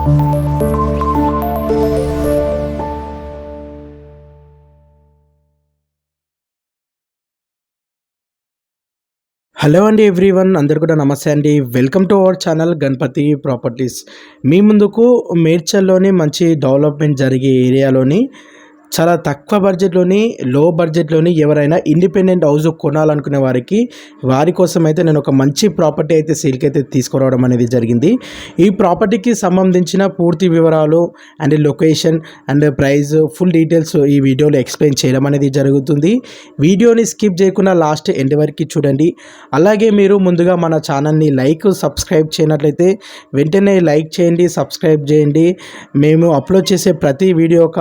Hello అండి everyone అందరు కూడా నమస్తే అండి. Welcome to our channel Ganapathi properties. మీ ముందుకు మేడ్చల్లోని మంచి డెవలప్మెంట్ జరిగే ఏరియాలోని చాలా తక్కువ బడ్జెట్లోని లో బడ్జెట్లోని ఎవరైనా ఇండిపెండెంట్ హౌస్ కొనాలనుకునే వారికి వారి కోసం అయితే నేను ఒక మంచి ప్రాపర్టీ అయితే సేల్కి అయితే తీసుకురావడం అనేది జరిగింది. ఈ ప్రాపర్టీకి సంబంధించిన పూర్తి వివరాలు and location and price full details ఈ వీడియోలో ఎక్స్ప్లెయిన్ చేయడం అనేది జరుగుతుంది. వీడియోని స్కిప్ చేయకుండా లాస్ట్ ఎండ్ వరకు చూడండి. అలాగే మీరు ముందుగా మన ఛానల్ని లైక్ సబ్స్క్రైబ్ చేయనట్లయితే వెంటనే లైక్ చేయండి సబ్స్క్రైబ్ చేయండి. మేము అప్లోడ్ చేసే ప్రతి వీడియో ఒక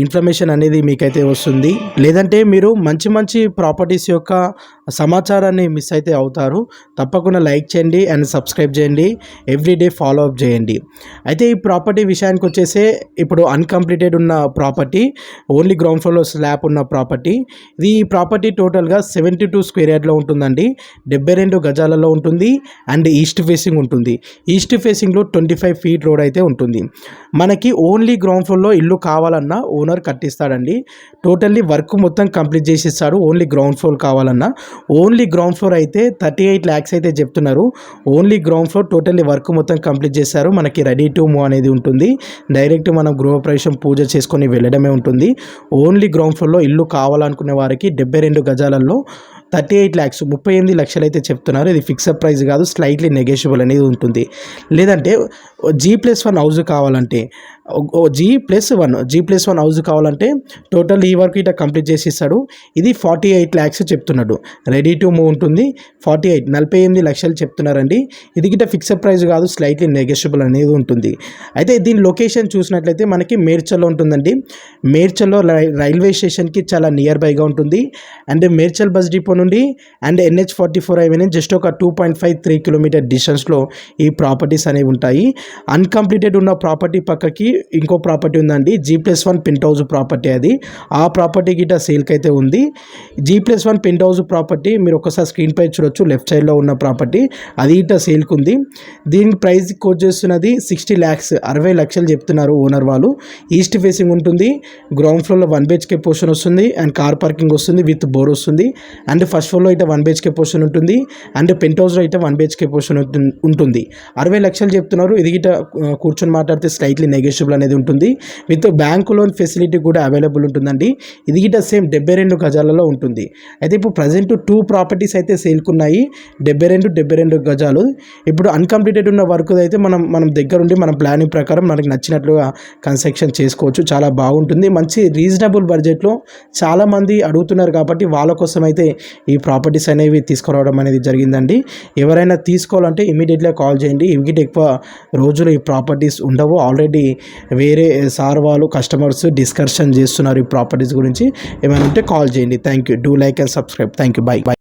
ఇన్ఫర్మేషన్ అనేది మీకైతే వస్తుంది. లేదంటే మీరు మంచి మంచి ప్రాపర్టీస్ యొక్క సమాచారాన్ని మిస్ అయితే అవుతారు. తప్పకుండా లైక్ చేయండి అండ్ సబ్స్క్రైబ్ చేయండి. ఎవ్రీడే ఫాలో అప్ చేయండి. అయితే ఈ ప్రాపర్టీ విషయానికి వచ్చేసే ఇప్పుడు అన్కంప్లీటెడ్ ఉన్న ప్రాపర్టీ ఓన్లీ గ్రౌండ్ ఫ్లోర్లో స్లాబ్ ఉన్న ప్రాపర్టీ. ఇది ఈ ప్రాపర్టీ టోటల్గా సెవెంటీ టూ స్క్వేర్ యార్డ్లో ఉంటుందండి. డెబ్బై రెండు గజాలలో ఉంటుంది అండ్ ఈస్ట్ ఫేసింగ్ ఉంటుంది. ఈస్ట్ ఫేసింగ్లో ట్వంటీ ఫైవ్ ఫీట్ రోడ్ అయితే ఉంటుంది. మనకి ఓన్లీ గ్రౌండ్ ఫ్లోర్లో ఇల్లు కావాలన్నా ఓనర్ కట్టిస్తాడండి. టోటల్లీ వర్క్ మొత్తం కంప్లీట్ చేసి ఇస్తాడు ఓన్లీ గ్రౌండ్ ఫ్లోర్ కావాలన్నా ఓన్లీ గ్రౌండ్ ఫ్లోర్ అయితే థర్టీ ఎయిట్ ల్యాక్స్ అయితే చెప్తున్నారు. Only ground floor totally work మొత్తం కంప్లీట్ చేశారు. మనకి రెడీ టు మూవ్ అనేది ఉంటుంది. డైరెక్ట్ మనం గృహప్రవేశం పూజ చేసుకొని వెళ్ళడమే ఉంటుంది. ఓన్లీ గ్రౌండ్ ఫ్లోర్లో ఇల్లు కావాలనుకునే వారికి డెబ్బై రెండు గజాలలో థర్టీ ఎయిట్ ల్యాక్స్ ముప్పై ఎనిమిది లక్షలు అయితే చెప్తున్నారు. ఇది ఫిక్స్డ్ ప్రైస్ కాదు స్లైట్లీ నెగోషియబుల్ అనేది ఉంటుంది. లేదంటే జీ ప్లస్ వన్ హౌస్ కావాలంటే G plus one G plus one house కావాలంటే టోటల్ ఈ వర్క్ ఇట్లా కంప్లీట్ చేసి ఇస్తాడు ఇది ఫార్టీ ఎయిట్ ల్యాక్స్ చెప్తున్నాడు. రెడీ టు మూవ్ ఉంటుంది. ఫార్టీ ఎయిట్ నలభై ఎనిమిది లక్షలు చెప్తున్నారండి. ఇది గిట్ట ఫిక్స్డ్ ప్రైస్ కాదు స్లైట్లీ నెగోషియబుల్ అనేది ఉంటుంది. అయితే దీని లొకేషన్ చూసినట్లయితే మనకి మేడ్చల్లో ఉంటుందండి. మేడ్చల్లో రైల్వే స్టేషన్కి చాలా నియర్ బైగా ఉంటుంది. అండ్ మేడ్చల్ బస్ డిపో నుండి and NH forty four highway నుంచి జస్ట్ ఒక two point five three kilometer డిస్టెన్స్లో ఈ ప్రాపర్టీస్ అనేవి ఉంటాయి. అన్కంప్లీటెడ్ ఉన్న ప్రాపర్టీ పక్కకి ఇంకో ప్రాపర్టీ ఉందండి. G plus one penthouse property అది. ఆ ప్రాపర్టీ గిట్ట సేల్కి అయితే ఉంది. G plus one penthouse property మీరు ఒకసారి స్క్రీన్ పై చూడొచ్చు. లెఫ్ట్ సైడ్లో ఉన్న ప్రాపర్టీ. అది ఇట సేల్కి ఉంది. దీని ప్రైస్ కోట్ చేస్తున్నది సిక్స్టీ ల్యాక్స్ అరవై లక్షలు చెప్తున్నారు ఓనర్ వాళ్ళు. ఈస్ట్ ఫేసింగ్ ఉంటుంది. గ్రౌండ్ ఫ్లోర్లో వన్ బిహెచ్కే పోర్షన్ వస్తుంది. అండ్ కార్ పార్కింగ్ వస్తుంది విత్ బోర్ వస్తుంది. అండ్ ఫస్ట్ ఫ్లోర్లో అయితే వన్ బిహెచ్కే పోర్షన్ ఉంటుంది. అండ్ పెంట్ హౌస్లో అయితే వన్ బిహెచ్కే పోర్షన్ ఉంటుంది. అరవై లక్షలు చెప్తున్నారు. ఇది గిట కూర్చొని మాట్లాడితే స్లైట్లీ నెగోషియబుల్ అనేది ఉంటుంది. విత్ బ్యాంకు లోన్ ఫెసిలిటీ కూడా అవైలబుల్ ఉంటుందండి. ఇది గిట సేమ్ డెబ్బై రెండు గజాలలో ఉంటుంది. అయితే ఇప్పుడు ప్రజెంట్ టూ ప్రాపర్టీస్ అయితే సేల్కున్నాయి. డెబ్బై రెండు డెబ్బై రెండు గజాలు. ఇప్పుడు అన్కంప్లీటెడ్ ఉన్న వర్క్ అయితే మనం మనం దగ్గరుండి మన ప్లానింగ్ ప్రకారం మనకి నచ్చినట్లుగా కన్స్ట్రక్షన్ చేసుకోవచ్చు. చాలా బాగుంటుంది. మంచి రీజనబుల్ బడ్జెట్లో చాలామంది అడుగుతున్నారు కాబట్టి వాళ్ళ కోసం అయితే ఈ ప్రాపర్టీస్ అనేవి తీసుకురావడం అనేది జరిగిందండి. ఎవరైనా తీసుకోవాలంటే ఇమీడియట్గా కాల్ చేయండి. ఇవికి ఎక్కువ రోజులు ఈ ప్రాపర్టీస్ ఉండవు. ఆల్రెడీ వేరే సార్ వాళ్ళు కస్టమర్స్ డిస్కషన్ చేస్తున్నారు ఈ ప్రాపర్టీస్ గురించి. ఏమైనా ఉంటే కాల్ చేయండి. Thank you do like and subscribe thank you bye bye